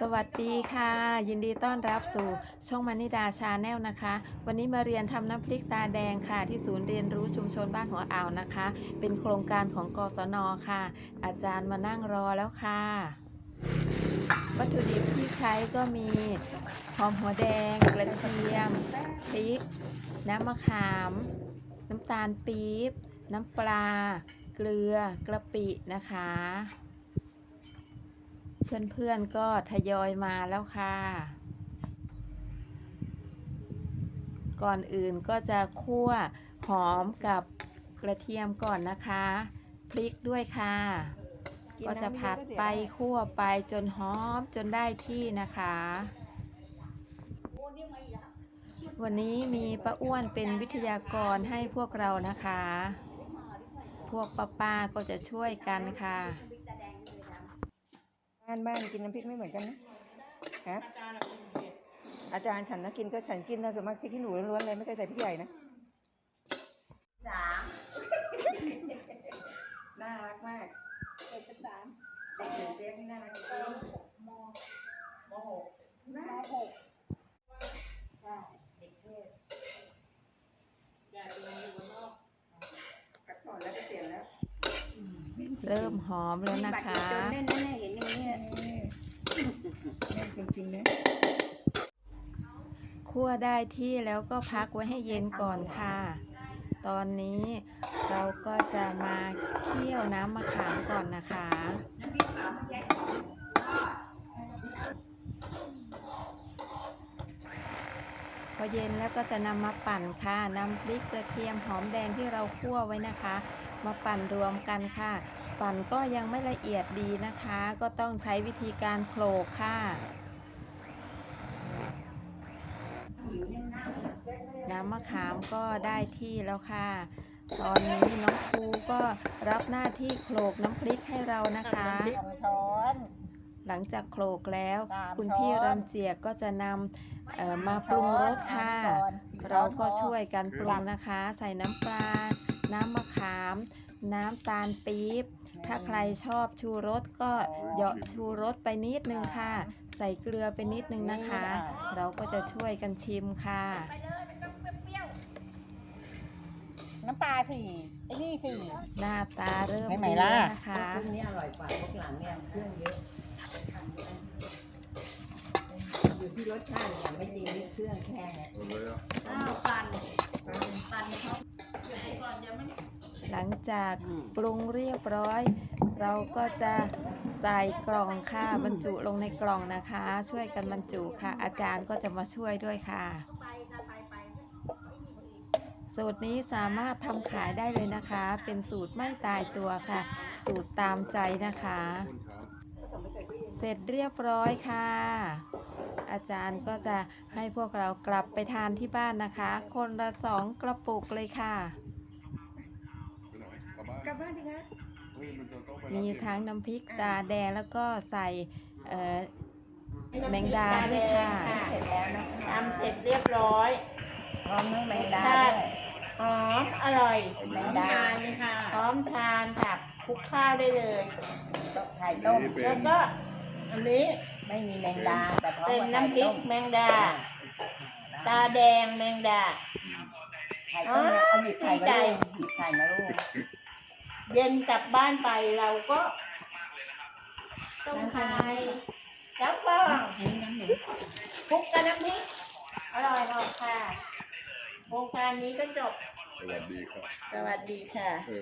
สวัสดีค่ะ ยินดีต้อนรับสู่ช่องมานิดาชาแนลนะคะ วันนี้มาเรียนทำน้ำพริกตาแดงค่ะ ที่ศูนย์เรียนรู้ชุมชนบ้านหัวอ่าวนะคะ เป็นโครงการของกศนค่ะ อาจารย์มานั่งรอแล้วค่ะ วัตถุดิบที่ใช้ก็มีหอมหัวแดงกระเทียมพริก น้ำมะขาม น้ำตาลปี๊บ น้ำปลา เกลือกระปินะคะ เพื่อนๆก็ทยอยมาแล้วค่ะ ก่อนอื่นก็จะคั่วหอมกับกระเทียมก่อนนะคะ พริกด้วยค่ะ ก็จะผัดไปคั่วไปจนหอมจนได้ที่นะคะ วันนี้มีป้าอ้วนเป็นวิทยากรให้พวกเรานะคะ พวกป้าๆก็จะช่วยกันค่ะานบ้านกินน้ำพริกไม่เหมือนกันนะฮะอาจารย์ฉันนะกินก็ฉันกินนะส่วนมากพริกขี้หนูล้วนๆเลยไม่เคยใส่พริกใหญ่นะสามน่ารักมากเอกสารเด็กหนึ่งเปียกนี่น่ารักจริงมมหกมหกใช่เด็กเทศ กับก่อนแล้วก็เปลี่ยนแล้ว เริ่มหอมแล้วนะคะ แน่แน่เห็นอย่างนี้จริงๆนะคั่วได้ที่แล้วก็พักไว้ให้เย็นก่อนค่ะ ตอนนี้เราก็จะมาเคี่ยวน้ำมะขามก่อนนะคะพอเย็นแล้วก็จะนำมาปั่นค่ะนำพริกกระเทียมหอมแดงที่เราคั่วไว้นะคะ มาปั่นรวมกันค่ะ ปั่นก็ยังไม่ละเอียดดีนะคะ ก็ต้องใช้วิธีการโขลกค่ะหิวยังนั่งน้ำมะขามก็ได้ที่แล้วค่ะ ตอนนี้น้องครูก็รับหน้าที่โขลกน้ำพริกให้เรานะคะสองช้อนหลังจากโขลกแล้วสามคุณช้อนพี่รำเจียกก็จะนำเอ่อมาปรุงรสค่ะ เราก็ช่วยกันปรุงนะคะ ใส่น้ำปลา น้ำมะขามน้ำตาลปี๊บ ถ้าใครชอบชูรสก็เหยาะชูรสไปนิดนึงค่ะ ใส่เกลือไปนิดนึงนะคะ เราก็จะช่วยกันชิมค่ะ น้ำปลาสี่ไอ้นี่สี่ หน้าตาเริ่มไม่ไหมดีล่ะ แล้วนะคะพวกนี้อร่อยกว่าพวกหลังเนี่ยเครื่องเยอะอยู่ที่รสชาติอย่างไม่ดีนี่เครื่องแค่เนี่ยอ้าวปั่นปั่นเขาเดี๋ยวไปก่อนเดี๋ยวมัน หลั งจากปรุงเรียบร้อย เราก็จะใส่กล่องค่ะบรรจุลงในกล่องนะคะ ช่วยกันบรรจุค่ะ อาจารย์ก็จะมาช่วยด้วยค่ะไปค่ะไปไปสูตรนี้สามารถทำขายได้เลยนะคะ เป็นสูตรไม่ตายตัวค่ะ สูตรตามใจนะคะ เสร็จเรียบร้อยค่ะอาจารย์ก็จะให้พวกเรากลับไปทานที่บ้านนะคะ คนละสองกระปุกเลยค่ะ กลับบ้านสิคะมีทั้งน้ำพริกตาแดงแล้วก็ใส่เอ่อแมงดาด้วยค่ะเสร็จแล้วนะทำเสร็จเรียบร้อยพร้อมทั้งแมงดาชาด้ติวยหอมอร่อยแมงดาพร้อมทานค่ะคลุกข้าวได้เลยไข่ต้มแล้วก็อันนี้ไม่มีแมงดาแต่พร้อมเป็นกับน้ำพริไข่กต้มแมงดา ตาแดงแมงดาไข่ต้มเนี่ยเอาหยิบไข่มาลูกหยิบไข่มาลูก เย็นกลับบ้านไปเราก็ต้องทายแล้วก็คลุกกับน้ำพริกอร่อยออกค่ะ โครงการนี้ก็จบ สวัสดีครับ สวัสดีค่ะ